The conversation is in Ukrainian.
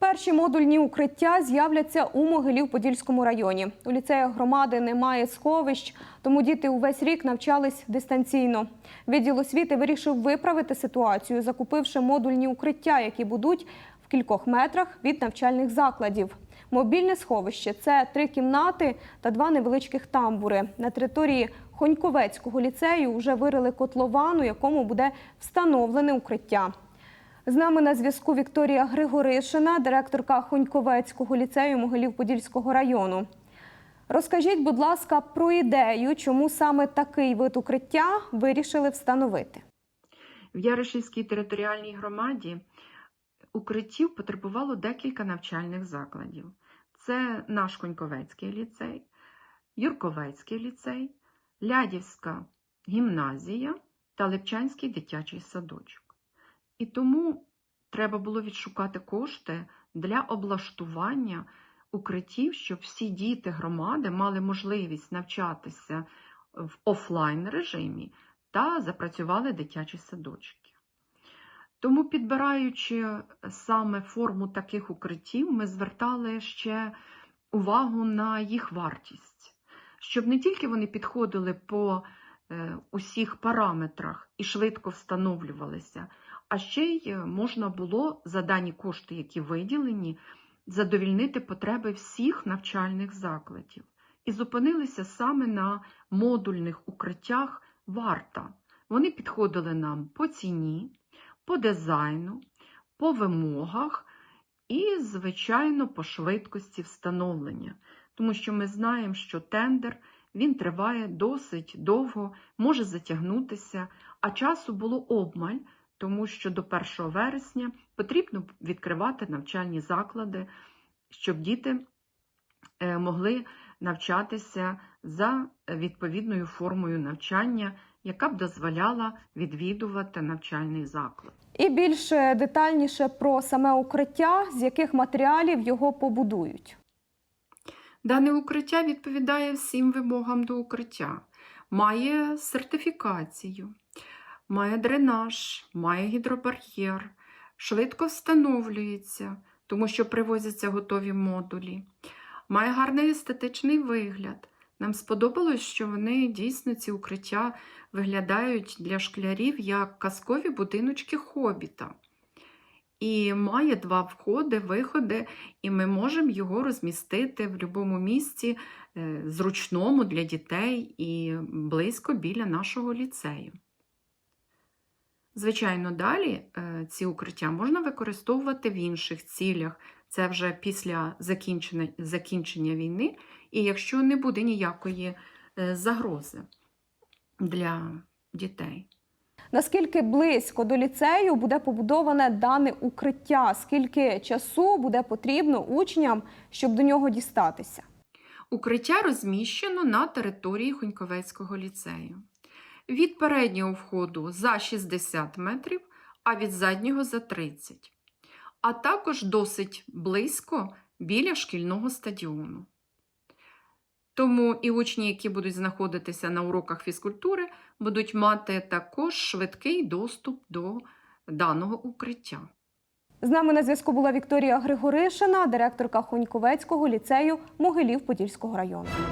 Перші модульні укриття з'являться у Могилів-Подільському районі. У ліцеях громади немає сховищ, тому діти увесь рік навчались дистанційно. Відділ освіти вирішив виправити ситуацію, закупивши модульні укриття, які будуть в кількох метрах від навчальних закладів. Мобільне сховище це три кімнати та два невеличких тамбури. На території Хоньковецького ліцею вже вирили котлован, у якому буде встановлене укриття. З нами на зв'язку Вікторія Григоришина, директорка Хоньковецького ліцею Могилів-Подільського району. Розкажіть, будь ласка, про ідею, чому саме такий вид укриття вирішили встановити. В Яришівській територіальній громаді укриттів потребувало декілька навчальних закладів. Це наш Коньковецький ліцей, Юрковецький ліцей, Лядівська гімназія та Липчанський дитячий садочок. І тому треба було відшукати кошти для облаштування укриттів, щоб всі діти громади мали можливість навчатися в офлайн режимі та запрацювали дитячі садочки. Тому, підбираючи саме форму таких укриттів, ми звертали ще увагу на їх вартість, щоб не тільки вони підходили по усіх параметрах і швидко встановлювалися, а ще й можна було за дані кошти, які виділені, задовільнити потреби всіх навчальних закладів. І зупинилися саме на модульних укриттях варта. Вони підходили нам по ціні, по дизайну, по вимогах і, звичайно, по швидкості встановлення. Тому що ми знаємо, що тендер він триває досить довго, може затягнутися, а часу було обмаль, тому що до 1 вересня потрібно відкривати навчальні заклади, щоб діти е, могли навчатися за відповідною формою навчання, яка б дозволяла відвідувати навчальний заклад. І більш детальніше про саме укриття, з яких матеріалів його побудують. Дане укриття відповідає всім вимогам до укриття, має сертифікацію, має дренаж, має гідробар'єр, швидко встановлюється, тому що привозяться готові модулі, має гарний естетичний вигляд. Нам сподобалось, що вони дійсно ці укриття виглядають для школярів як казкові будиночки хобіта. І має два входи, виходи, і ми можемо його розмістити в будь-якому місці е, зручному для дітей і близько біля нашого ліцею. Звичайно, далі е, ці укриття можна використовувати в інших цілях. Це вже після закінчення, закінчення війни, і якщо не буде ніякої е, загрози для дітей. Наскільки близько до ліцею буде побудоване дане укриття? Скільки часу буде потрібно учням, щоб до нього дістатися? Укриття розміщено на території Хоньковецького ліцею. Від переднього входу за 60 метрів, а від заднього за 30. А також досить близько біля шкільного стадіону. Тому і учні, які будуть знаходитися на уроках фізкультури, будуть мати також швидкий доступ до даного укриття. З нами на зв'язку була Вікторія Григоришина, директорка Хоньковецького ліцею Могилів-Подільського району.